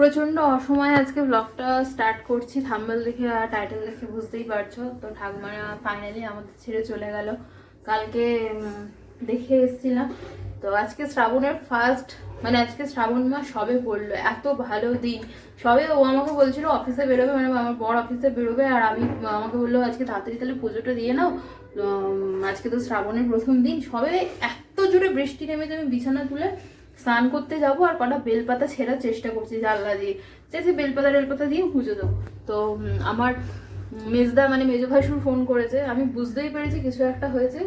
প্রচণ্ড অসময়ে আজকে ব্লগটা স্টার্ট করছি। থাম্বেল দেখে আর টাইটেল দেখে বুঝতেই পারছ। তো ঠাকুমা ফাইনালি আমাদের ছেড়ে চলে গেল। কালকে দেখে এসেছিলাম। তো আজকে শ্রাবণের ফার্স্ট মানে আজকে শ্রাবণ মাস সবে পড়ল। এত ভালো দিন। সবে ও আমাকে বলছিল অফিসে বেরোবে মানে আমার বড় অফিসে বেরোবে আর আমি আমাকে বলল, আজকে তাড়াতাড়ি তাহলে পুজোটা দিয়ে নাও। আজকে তো শ্রাবণের প্রথম দিন। সবে এত জোরে বৃষ্টি নেমেছে আমি বিছানা তুলে। স্নান করতে যাব আর কটা বেলপাতা ছেঁড়ার চেষ্টা করছি জানলা দিয়ে। চেয়েছি বেলপাতা টেলপাতা দিয়ে পুজো দেবো। তো আমার মেজদা মানে মেজো ভাসুর ফোন করেছে। আমি বুঝতেই পেরেছি কিছু একটা হয়েছে।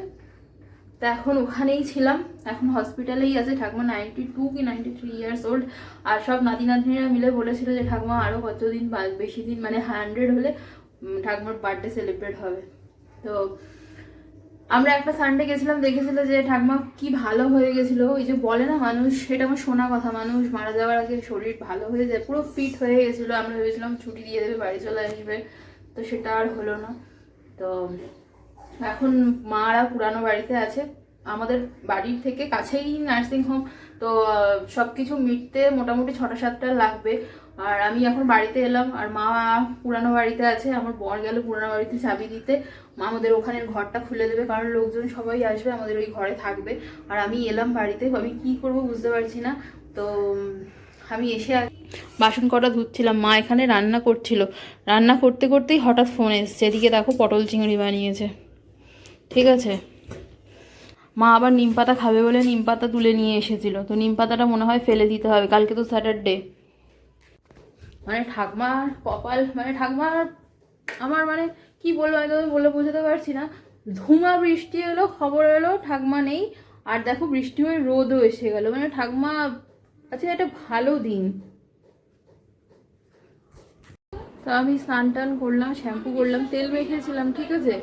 তা এখন ওখানেই ছিলাম। এখন হসপিটালেই আছে। ঠাকুমা নাইনটি টু কি নাইনটি থ্রি ইয়ার্স ওল্ড আর সব নাতি নাতনিরা মিলে বলেছিল যে, ঠাকুমা আরও কতদিন বেশি দিন মানে হান্ড্রেড হলে ঠাকুমার বার্থডে সেলিব্রেট হবে। তো আমরা একটা সানডে গেছিলাম, দেখেছিল যে ঠাকুমা কি ভালো হয়ে গেছিল। ওই যে বলে না মানুষ, সেটা আমার শোনা কথা, মানুষ মারা যাওয়ার আগে শরীর ভালো হয়ে যায়, পুরো ফিট হয়ে গেছিল। আমরা ভেবেছিলাম ছুটি দিয়ে দেবে, বাড়ি চলে আসবে। তো সেটা আর হলো না। তো এখন মারা পুরানো বাড়িতে আছে। আমাদের বাড়ির থেকে কাছেই নার্সিং হোম তো সব কিছু মিটতে মোটামুটি ছটা সাতটা লাগবে। আর আমি এখন বাড়িতে এলাম, আর মা পুরানো বাড়িতে আছে, আমার বর গেল পুরানো বাড়িতে চাবি দিতে। মা আমাদের ওখানের ঘরটা খুলে দেবে, কারণ লোকজন সবাই আসবে, আমাদের ওই ঘরে থাকবে। আর আমি এলাম বাড়িতে, আমি কি করব বুঝতে পারছি না। তো আমি এসে বাসন কটা ধুচ্ছিলাম, মা এখানে রান্না করছিল। রান্না করতে করতেই হঠাৎ ফোন এসছে, এদিকে দেখো পটল চিংড়ি বানিয়েছে। ঠিক আছে? মা আবার নিম পাতা খাবে বলে নিম পাতা তুলে নিয়ে এসেছিল। তো নিম পাতাটা মনে হয় ফেলে দিতে হবে। কালকে তো স্যাটারডে মানে ঠাকমার কপাল মানে ঠাকমার আমার মানে কি বলব আমি তোদের বলে বোঝাতে পারছি না। ধুমা বৃষ্টি এলো, খবর এলো, ঠাকমা নেই। আর দেখো বৃষ্টি হয়ে রোদও এসে গেল। মানে ঠাকমা আচ্ছা একটা ভালো দিন। তো আমি স্নান টান করলাম, শ্যাম্পু করলাম, তেল মেখেছিলাম, ঠিক আছে?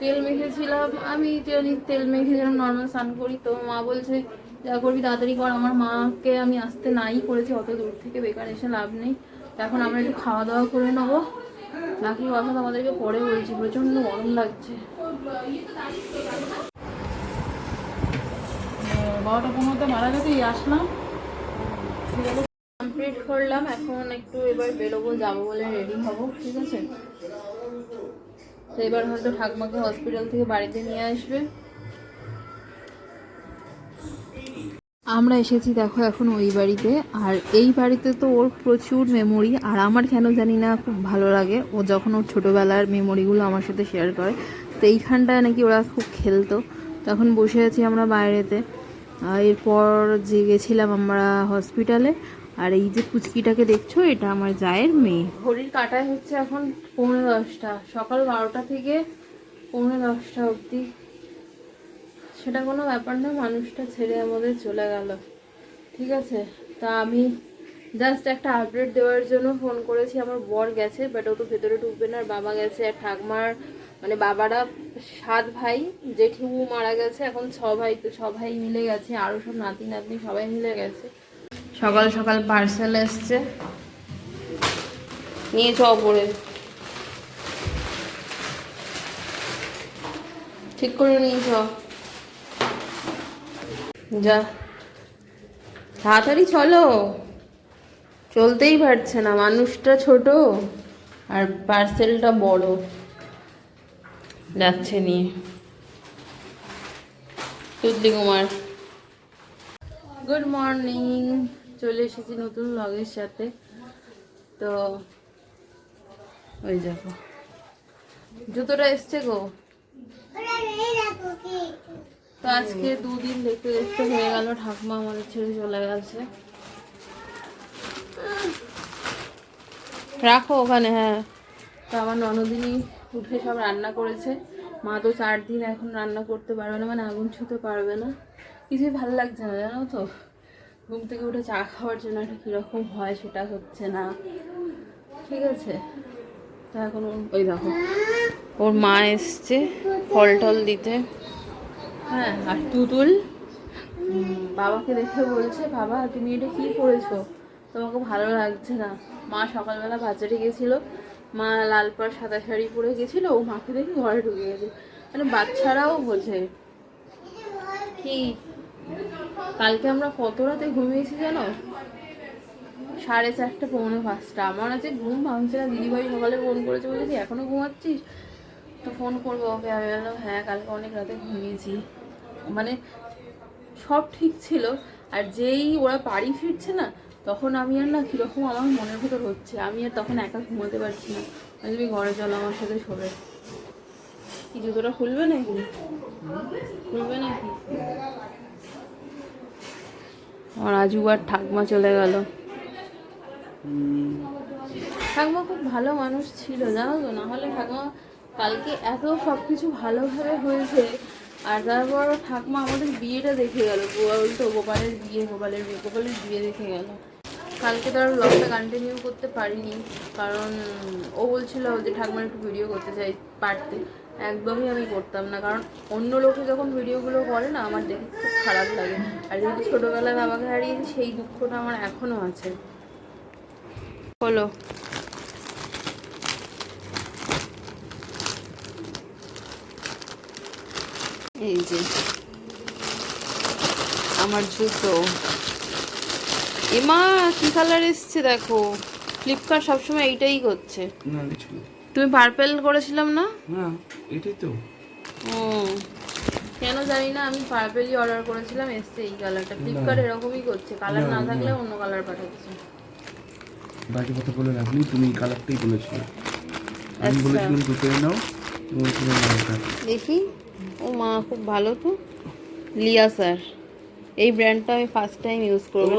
তেল মেখেছিলাম আমি জানি তেল মেখেছিলাম নর্মাল স্নান করি। তো মা বলছে যা করবি তাড়াতাড়ি কর। আমার মাকে আমি আসতে নাই করেছি অত দূর থেকে বেকার এসে লাভ নেই। এখন আমরা একটু খাওয়া দাওয়া করে নেব। বাকি কথা তোমাদেরকে পরে বলছি প্রচণ্ড গরম লাগছে। বারোটা পনেরোতে মারা গেছে আসলাম। কমপ্লিট করলাম এখন একটু এবার বেরোবো যাব বলে রেডি হব ঠিক আছে? তো এবার হয়তো ঠাকুমাকে হসপিটাল থেকে বাড়িতে নিয়ে আসবে। আমরা এসেছি দেখো এখন ওই বাড়িতে, আর এই বাড়িতে তো ওর প্রচুর মেমোরি আর আমার কেন জানি না খুব ভালো লাগে। ও যখন ওর ছোটোবেলার মেমোরিগুলো আমার সাথে শেয়ার করে, তো এইখানটায় নাকি ওরা খুব খেলতো। তখন বসে আছি আমরা বাইরেতে। এরপর যে গেছিলাম আমরা হসপিটালে আর এই যে পুচকিটাকে দেখছ, এটা আমার জায়ের মেয়ে। ঘড়ির কাটায় হচ্ছে এখন পৌনে দশটা, সকাল বারোটা থেকে পৌনে দশটা অবধি। সেটা কোনো ব্যাপার না, মানুষটা ছেড়ে আমাদের চলে গেল। ঠিক আছে? তা আমি জাস্ট একটা আপডেট দেওয়ার জন্য ফোন করেছি। আমার বর গেছে বাট ও তো ভেতরে ঢুকবে না। আর বাবা গেছে, আর ঠাকমার মানে বাবারা, সাত ভাই, জেঠিমু মারা গেছে। এখন ছ ভাই, তো ভাই মিলে গেছে আরও সব নাতি নাতনি সবাই মিলে গেছে। সকাল সকাল পার্সেল এসছে। নিয়ে চ পড়ে ঠিক করে নিয়ে চ যা। তাড়াতাড়ি চলো। চলতেই পারছে না। মানুষটা ছোট আর পার্সেলটা বড়। যাচ্ছে নিয়ে। তুতলি কুমার। গুড মর্নিং চলে এসেছি নতুন লগের সাথে। তো ওই দেখো। জুতোটা এসছে গো। তো আজকে দুদিন দেখতে দেখতে হয়ে গেল, ঠাকুমা আমাদের ছেড়ে চলে গেছে। রাখো ওখানে হ্যাঁ। তো আমার ননদিনী উঠে সব রান্না করেছে। মা তো চার দিন এখন রান্না করতে পারবে না মানে আগুন ছুতে পারবে না। কিছুই ভালো লাগছে না, জানো তো? ঘুম থেকে উঠে চা খাওয়ার জন্য একটা কীরকম হয় সেটা হচ্ছে না। ঠিক আছে? তা এখন ওই দেখো, ওর মা এসছে ফল টল দিতে। হ্যাঁ আর তুতুল? বাবাকে দেখে বলছে, বাবা, তুমি এটা কি করেছ? তোমাকে ভালো লাগছে না। মা সকালবেলা বাজারে গেছিল, মা লাল পাড় সাদা শাড়ি পরে গেছিল, ও মাকে দেখে ঘরে ঢুকে গেছে। মানে বাচ্চারাও বোঝে। কি কালকে আমরা কত রাতে ঘুমিয়েছি জানো? সাড়ে চারটে পৌনে পাঁচটা। আমার আছে ঘুম ভাঙছে না, দিদিভাই সকালে ফোন করেছে, বলেছি এখনও ঘুমাচ্ছিস? তো ফোন করব ওকে। আমি বললাম হ্যাঁ কালকে অনেক রাতে ঘুমিয়েছি। মানে সব ঠিক ছিল। আর যেই ওরা বাড়ি ফিরছে না, তখন আমি আর না কীরকম আমার মনের ভেতর হচ্ছে। আমি আর তখন একা ঘুমাতে পারছি না। তুমি ঘরে চলো, আমার সাথে শোবে। কি জুতোটা খুলবে নাকি? খুলবে নাকি? আজু আর ঠাকমা চলে গেল। ঠাকমা খুব ভালো মানুষ ছিল, জানো তো? না হলে ঠাকমা কালকে এত সব কিছু ভালোভাবে হয়েছে, আর তারপর ঠাকমা আমাদের বিয়েটা দেখে গেল। বলতো গোপালের বিয়ে গোপালের বিয়ে গোপালের বিয়ে দেখে গেল। কালকে তো আর ব্লগটা কন্টিনিউ করতে পারিনি, কারণ ও বলছিল যে ঠাকুমার একটু ভিডিও করতে চাই পারতে। একদমই আমি করতাম না। কারণ অন্য লোকে যখন ভিডিওগুলো করে না, আমার দেখে খুব খারাপ লাগে। আর যেহেতু ছোটোবেলায় বাবাকে হারিয়েছি, সেই দুঃখটা আমার এখনও আছে। হলো এই যে, আমার জুতো। এমা, কি কালার এসছে দেখো? ফ্লিপকার্ট সবসময় এইটাই করছে। না। তুমি পার্পেল করেছিলাম না? না এটাই তো। ও কেন জানি না আমি পার্পেলই অর্ডার করেছিলাম এসছে এই কালারটা ফ্লিপকার্ট এরকমই করছে কালার না থাকলে অন্য কালার পাঠাচ্ছে। বাকি কথা বলে নেই তুমি কালারটাই বলেছিলে। আমি আচ্ছা। বলেছিলাম দুটোই নাও দেখি। ও মা খুব ভালো তো। লিয়া স্যার এই ব্র্যান্ডটা আমি ফার্স্ট টাইম ইউজ করব।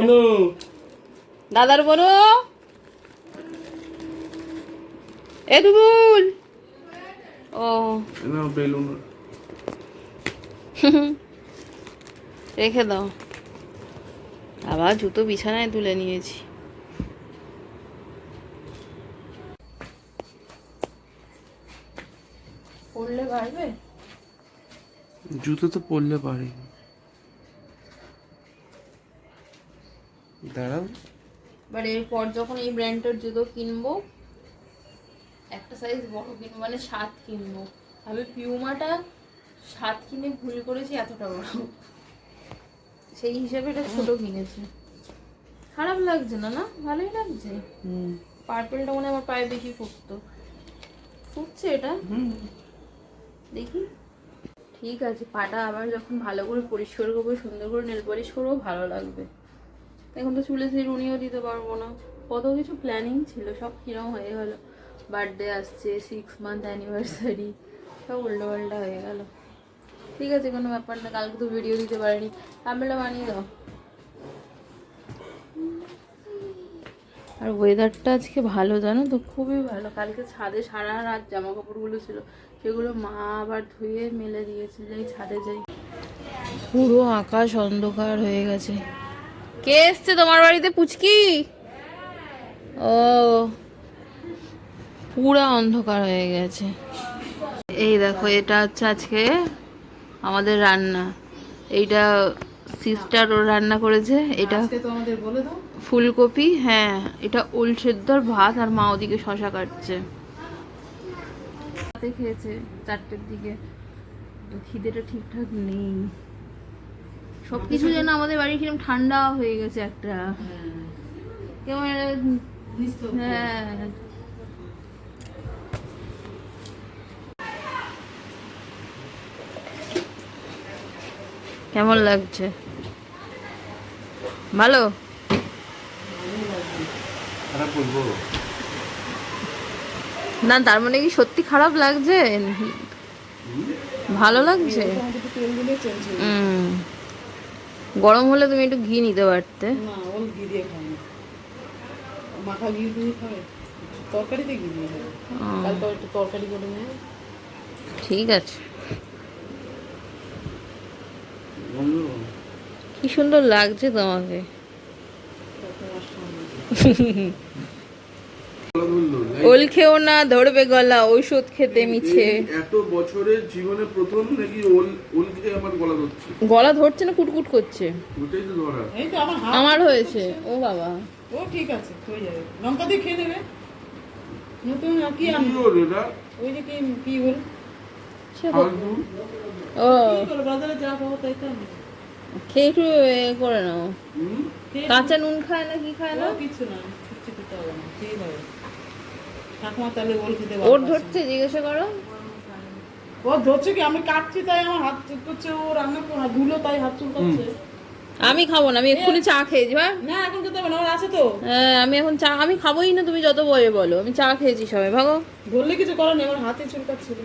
দাদার বলো এ দুবুল ও বেলুন। রেখে দাও। আবার জুতো বিছানায় তুলে নিয়েছি। পড়লে পারবে? জুতো তো পরলে পারি। দাঁড়াও। বাট এরপর যখন এই ব্র্যান্ডের জুতো কিনবো একটা সাইজ বড় কিনবো মানে সাত কিনবো। আমি পিউমাটা সাত কিনে ভুল করেছি এতটা বড়। সেই হিসাবে এটা ছোট কিনেছি। খারাপ লাগছে না না? ভালোই লাগছে। পার্পেলটা মনে হয় আমার পায়ে বেশি ফুটতো। ফুটছে এটা? দেখি। ঠিক আছে পাটা আবার যখন ভালো করে পরিষ্কার করব সুন্দর করে নেল পলিশ করব ভালো লাগবে। এখন তো চুলে সেই রুনিও দিতে পারব না। কত কিছু প্ল্যানিং ছিল সব কিরম হয়ে গেল। বার্থডে আসছে সিক্স মান্থ অ্যানিভার্সারি সব উল্টো পাল্টা হয়ে গেল। ঠিক আছে, কোনো ব্যাপার না, কালকে তো ভিডিও দিতে পারিনি। থাম্বেলটা বানিয়ে দাও। আর ওয়েদারটা আজকে ভালো, জানো তো? খুবই ভালো। কালকে ছাদে সারা রাত জামা কাপড়গুলো ছিল, সেগুলো মা আবার ধুয়ে মেলে দিয়েছে, যাই ছাদে যাই। পুরো আকাশ অন্ধকার হয়ে গেছে। কে এসছে তোমার বাড়িতে? পুচকি? ও। পুরা অন্ধকার হয়ে গেছে। এই দেখো এটা হচ্ছে আজকে আমাদের রান্না। এইটা সিস্টার ও রান্না করেছে। এটা ফুলকপি হ্যাঁ এটা ওল সেদ্ধর ভাত আর মা ওদিকে শশা কাটছে। খেয়েছে চারটের দিকে। খিদেটা ঠিকঠাক নেই। সব কিছু যেন আমাদের বাড়ি কিরম ঠান্ডা হয়ে গেছে একটা। কেমন হ্যাঁ। কেমন লাগছে? ভালো? না তার মানে কি সত্যি খারাপ লাগছে? ভালো লাগছে? গরম হলে তুমি একটু ঘি নিতে পারতে। না ওল ঘি দিয়ে খাবে। মাখা ঘি দিয়ে খাবে? তরকারিতে ঘি দিয়ে খাবে। ও, একটু তরকারি করে নেবে। ঠিক আছে। কি সুন্দর লাগছে তোমাকে। ওল খেও না ধরবে গলা ঔষধ খেতে মিছে। এত বছরের জীবনে প্রথম নাকি ওল ওল খেয়ে আমার গলা ধরছে? গলা ধরছে না কুটকুট করছে। ওটাই তো ধরা। এই তো আমার হাত আমার হয়েছে। ও বাবা। ও ঠিক আছে হয়ে যাবে। লঙ্কা দিয়ে খেয়ে নেবে নতুন কি কি ওল ওই যে কি কি। ফালতু ও। বাজারে যা পাবো তাই তো খেয়ে একটু এ করে নাও। কাঁচা নুন খায় না কি খায় না? কিছু না কিচ্ছু খেতে হবে না খেয়ে হবে ঠাকুমা তাহলে ওল খেতে ওর ধরছে জিজ্ঞাসা করো। ও ধরছে কি? আমি কাটছি তাই আমার হাত চুল করছে ও রান্না করে ধুলো তাই হাত চুল করছে আমি খাব না আমি এক্ষুনি চা খেয়েছি হ্যাঁ? না এখন খেতে হবে না ওর আছে তো। হ্যাঁ, আমি এখন চা আমি খাবোই না তুমি যত বয়ে বলো। আমি চা খেয়েছি সবাই ভাগো। ধরলে কিছু করার নেই আমার হাতে চুল কাটছিল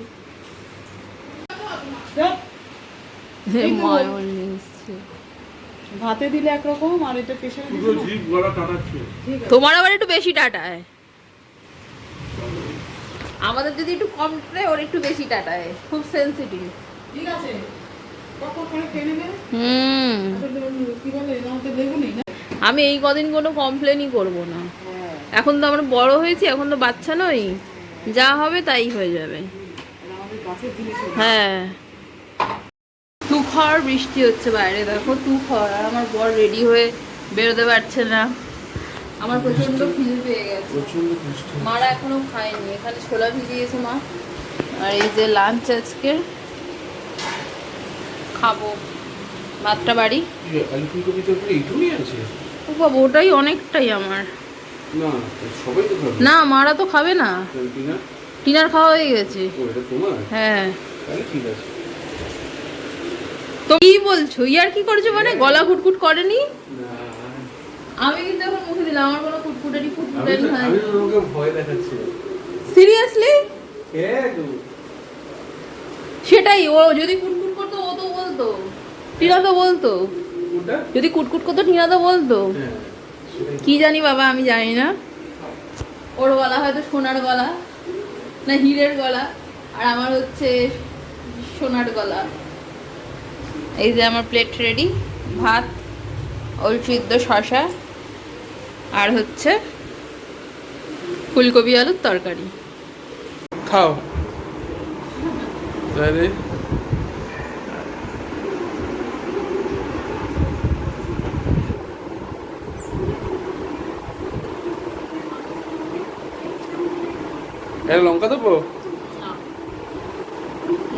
ধ্যাৎ, এই তো। ভাতে দিলে একরকম আর এটা তোমার আবার একটু বেশি টাটায়। আমাদের যদি একটু কম টাটায় ওর একটু বেশি টাটায়। খুব সেন্সিটিভ ঠিক আছে। হুম। না? আমি এই কদিন কোনো কমপ্লেনই করব না। হ্যাঁ। এখন তো আমরা বড় হয়েছি এখন তো বাচ্চা নই। যা হবে তাই হয়ে যাবে। হ্যাঁ। তুখর বৃষ্টি হচ্ছে বাইরে দেখো তুখর আর আমার বর রেডি হয়ে বেরোতে পারছে না। আমার প্রচণ্ড খিদে পেয়ে গেছে। মারা এখনও খায়নি এখানে ছোলা ভিজিয়েছে মা। আর এই যে লাঞ্চ আজকে খাব। ভাতটা বাড়ি? আলু ফুলকপি তরকারি এইটুকুই আছে? ও বাবা ওটাই অনেকটাই আমার। না সবাই তো খাবে। না মারা তো খাবে না। টিনার? খাওয়া হয়ে গেছে। হ্যাঁ। ঠিক আছে। তো কি বলছো? ইয়ার কি করছ মানে? গলা কুটকুট করেনি? আমি কিন্তু এখন মুখে দিলাম আমার কোনো কুটকুটারি তো হয় আমি তোমাকে ভয় দেখাচ্ছি। সিরিয়াসলি? সেটাই ও যদি কুটকুট করতো ও তো বলতো। টিনা তো বলতো। যদি কুটকুট করতো টিনা তো বলতো। হ্যাঁ কি জানি বাবা আমি জানি না। ওর গলা হয়তো সোনার গলা না হীরের গলা আর আমার হচ্ছে সোনার গলা। এই যে আমার প্লেট রেডি ভাত ওল সিদ্ধ শশা আর হচ্ছে ফুলকপি আলুর তরকারি। খাও। লঙ্কা দেবো?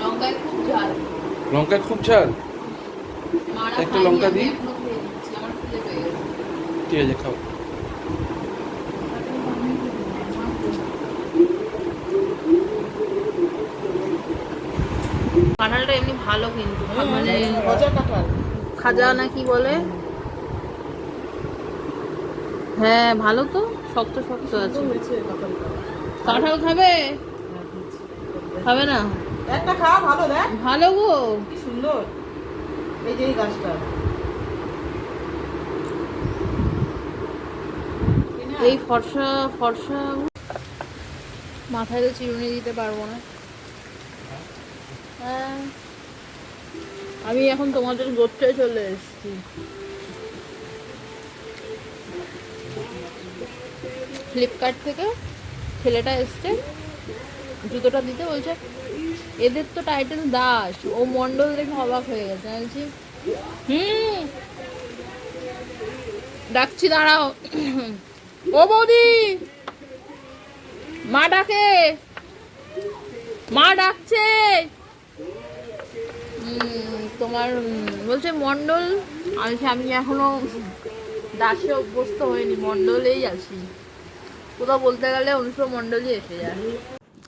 লঙ্কায় খুব ঝাল। লঙ্কায় খুব ঝাল? একটা লঙ্কা দিই? ঠিক আছে খাও। কাঁঠালটা এমনি ভালো কিন্তু মানে খাজা না কি বলে? হ্যাঁ ভালো তো শক্ত শক্ত আছে। কাঁঠাল খাবে? খাবে না? একটা খা ভালো দেখ। ভালো গো। কি সুন্দর। এই যে এই এই ফর্সা ফর্সা মাথায় তো চিরুনি দিতে পারব না। হ্যাঁ। আমি এখন তোমাদের গোত্রে চলে এসেছি। ফ্লিপকার্ট থেকে ছেলেটা এসছে। জুতোটা দিতে বলছে। এদের তো টাইটেল দাস। ও মন্ডল দেখে অবাক হয়ে গেছে বলছি হুম। ডাকছি, দাঁড়াও। ও বৌদি! মা ডাকে। মা ডাকছে। তোমার বলছে মন্ডল। আমি আমি এখনও দাসে অভ্যস্ত হয়নি মন্ডলেই আছি। কোথাও বলতে গেলে অনুষ্ঠ মন্ডলই এসে যায়।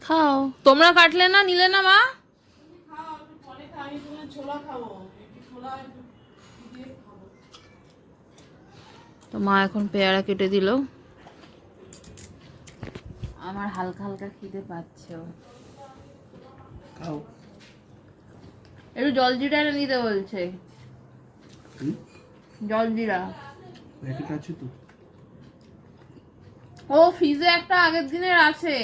খাও। তোমরা কাটলে না নিলে না মা? ছোলা খাব একটু ছোলা একটু দিয়ে খাব তো মা এখন পেয়ারা কেটে দিল। আমার হালকা হালকা খিদে পাচ্ছে। খাও। একটু জল জিরা এনে দিতে বলছে। হুম? জল জিরা। প্যাকেট আছে তো। ও ফ্রিজে একটা আগের দিনের আছে।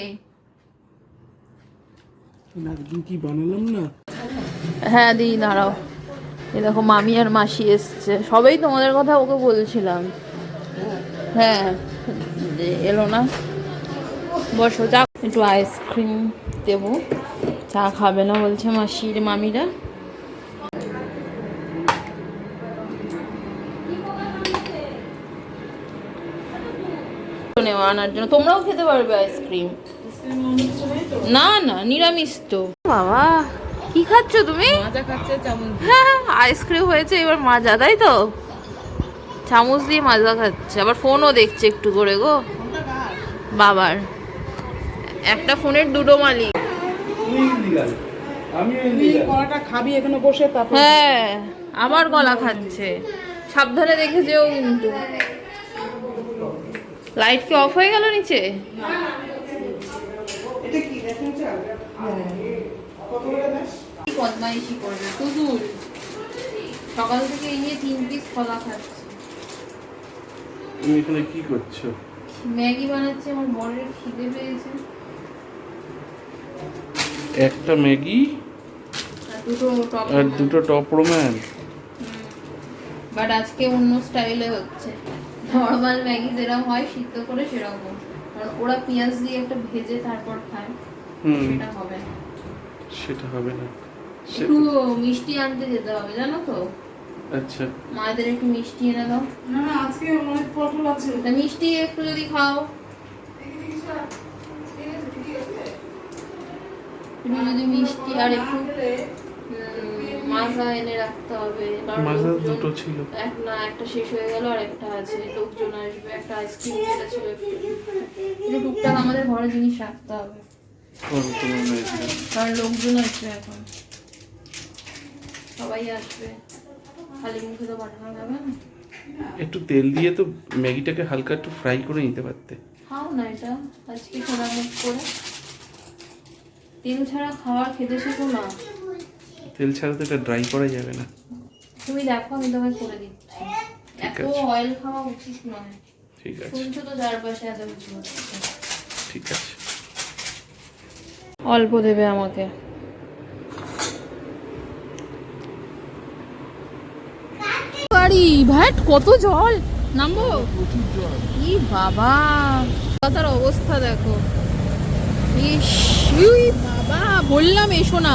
কি বানালাম না? হ্যাঁ দি দাঁড়াও। এ দেখো মামি আর মাসি এসছে। সবাই তোমাদের কথা ওকে বলছিলাম। হ্যাঁ এলো না। বসো চা একটু আইসক্রিম দেবো। চা খাবে না বলছে মাসির মামিরা। নেওয়া আনার জন্য। তোমরাও খেতে পারবে আইসক্রিম না না নিরামিষ তো। বাবা কি খাচ্ছ তুমি? মাজা খাচ্ছে চামচ হ্যাঁ আইসক্রিম হয়েছে এবার মাজা তাই তো? চামচ দিয়ে মাজা খাচ্ছে আবার ফোনও দেখছে একটু করে গো। বাবার একটা ফোনের দুটো মালিক। আমি তুই কলাটা খাবি এখানে বসে হ্যাঁ আবার গলা খাচ্ছে। সাবধানে দেখে যেও কিন্তু। লাইট কি অফ হয়ে গেল নিচে এটা কি দেখুন চাল কত করে দাস কি বদমাইশি করবে? তুদুল সকাল থেকে এই নিয়ে তিন পিস কলা খাচ্ছে। তুমি এখানে কি করছ? ম্যাগি বানাচ্ছে আমার বরের খিদে পেয়েছে। একটা ম্যাগি আর দুটো টপ রোম্যান বাট আজকে অন্য স্টাইলে হচ্ছে। নর্মাল ম্যাগি যেরকম হয় সিদ্ধ করে সেরকম। কারণ ওরা পেঁয়াজ দিয়ে একটা ভেজে তারপর খায়। সেটা হবে না। সেটা হবে না। একটু মিষ্টি আনতে যেতে হবে জানো তো? আচ্ছা। মায়েদের একটু মিষ্টি এনে দাও। না না আজকে অনেক পটল আছে। তা মিষ্টি একটু যদি খাও। একটু যদি মিষ্টি আর একটু মাজা এনে রাখতে হবে। মাজা দুটো ছিল। এক না একটা শেষ হয়ে গেল আর একটা আছে। লোকজন আসবে একটা আইসক্রিম যেটা ছিল একটু টুকটাক আমাদের ঘরে জিনিস রাখতে হবে। কারণ লোকজন আসবে এখন। সবাই আসবে। খালি মুখে তো পাঠানো যাবে না। একটু তেল দিয়ে তো ম্যাগিটাকে হালকা একটু ফ্রাই করে নিতে পারতে। খাও না এটা। আজকে খোলা মুখ করে। তেল ছাড়া খাবার খেতে শেখো না। তেল ছাড়া তো এটা ড্রাই করা যাবে না। তুমি দেখো আমি তোমায় করে দিচ্ছি। এত অয়েল খাওয়া উচিত নয়। ঠিক আছে। শুনছো তো চারপাশে এত কিছু। ঠিক আছে। অল্প দেবে আমাকে। গাড়ি ভ্যাট কত জল? নামবো? ই বাবা কথার অবস্থা দেখো। ইস বাবা, বললাম এসো না।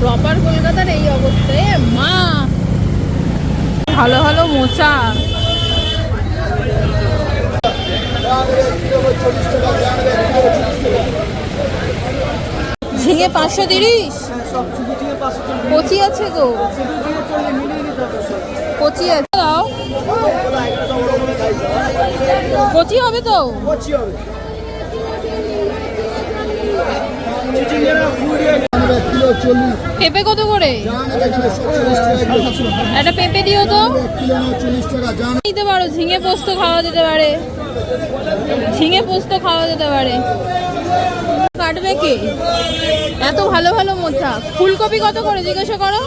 প্রপার কলকাতার এই অবস্থায় মা। ভালো ভালো মোচা। ঝিঙে পাঁচশো তিরিশ? কচি আছে গো। কচি আছে। দাও। কচি হবে তো? পেঁপে কত করে? একটা পেঁপে দিও তো। নিতে পারো ঝিঙে পোস্ত খাওয়া যেতে পারে। ঝিঙে পোস্ত খাওয়া যেতে পারে। কাটবে কে? এত ভালো ভালো মোচা। ফুলকপি কত করে? জিজ্ঞাসা করো।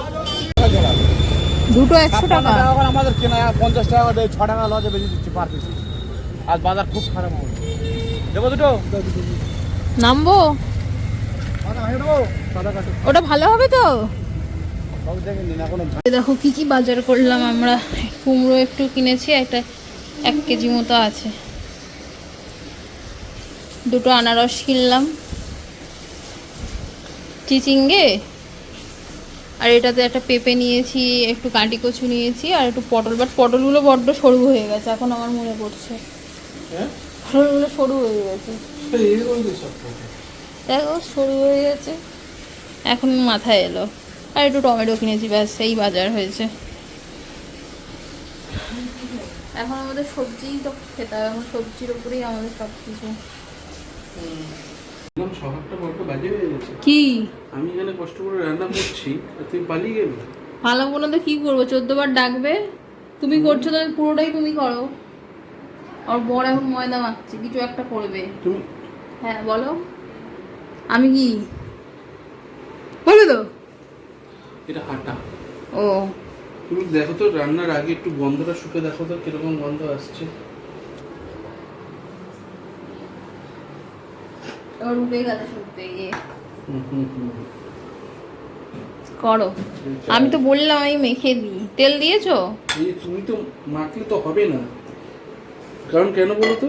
দুটো একশো টাকা। আমাদের কেনা পঞ্চাশ টাকা দেয় ছ টাকা লজে বেশি দিচ্ছি পার পিস আজ বাজার খুব খারাপ হবে দেবো দুটো? নামবো? ওটা ভালো হবে তো? দেখো কি কি বাজার করলাম আমরা। কুমড়ো একটু কিনেছি একটা এক কেজি মতো আছে। দুটো আনারস কিনলাম। চিচিঙ্গে। আর এটাতে একটা পেঁপে নিয়েছি একটু কাঁটি কচু নিয়েছি আর একটু পটল। বাট পটলগুলো বড্ড সরু হয়ে গেছে এখন আমার মনে পড়ছে। পটলগুলো সরু হয়ে গেছে। দেখো সরু হয়ে গেছে। এখন মাথায় এলো। আর একটু টমেটো কিনেছি ব্যাস এই বাজার হয়েছে। এখন আমাদের সবজিই তো খেতে হবে এখন সবজির উপরেই আমাদের সব কিছু শহরটা বড্ড বাজে হয়ে গেছে। কি? আমি এখানে কষ্ট করে রান্না করছি পালিয়ে গেলে। পালাবো না তো কি করব? চোদ্দ বার ডাকবে। তুমি করছ তাহলে পুরোটাই তুমি করো। আর বড় এখন ময়দা মাখছে কিছু একটা করবে। তুমি হ্যাঁ বলো। আমি কি? বলো তো। এটা হাঁটা ও। তুমি দেখো তো রান্নার আগে একটু গন্ধটা শুকে দেখো তো কীরকম গন্ধ আসছে। এবার উঠে গেছে শুনতে গিয়ে হুম হুম হুম। করো। আমি তো বললাম আমি মেখে দিই। তেল দিয়েছ? তুমি তো মাখলে তো হবে না। কারণ কেন বলো তো?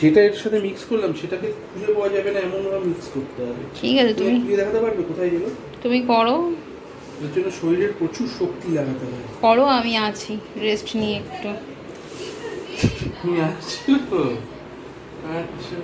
যেটা এর সাথে মিক্স করলাম সেটাকে খুঁজে পাওয়া যাবে না এমন ভাবে মিক্স করতে হবে। ঠিক আছে তুমি তুমি দেখাতে পারবে কোথায় গেলো তুমি করো। এর জন্য শরীরের প্রচুর শক্তি লাগাতে হবে করো আমি আছি। রেস্ট নিয়ে একটু। তুমি আসছো আচ্ছা।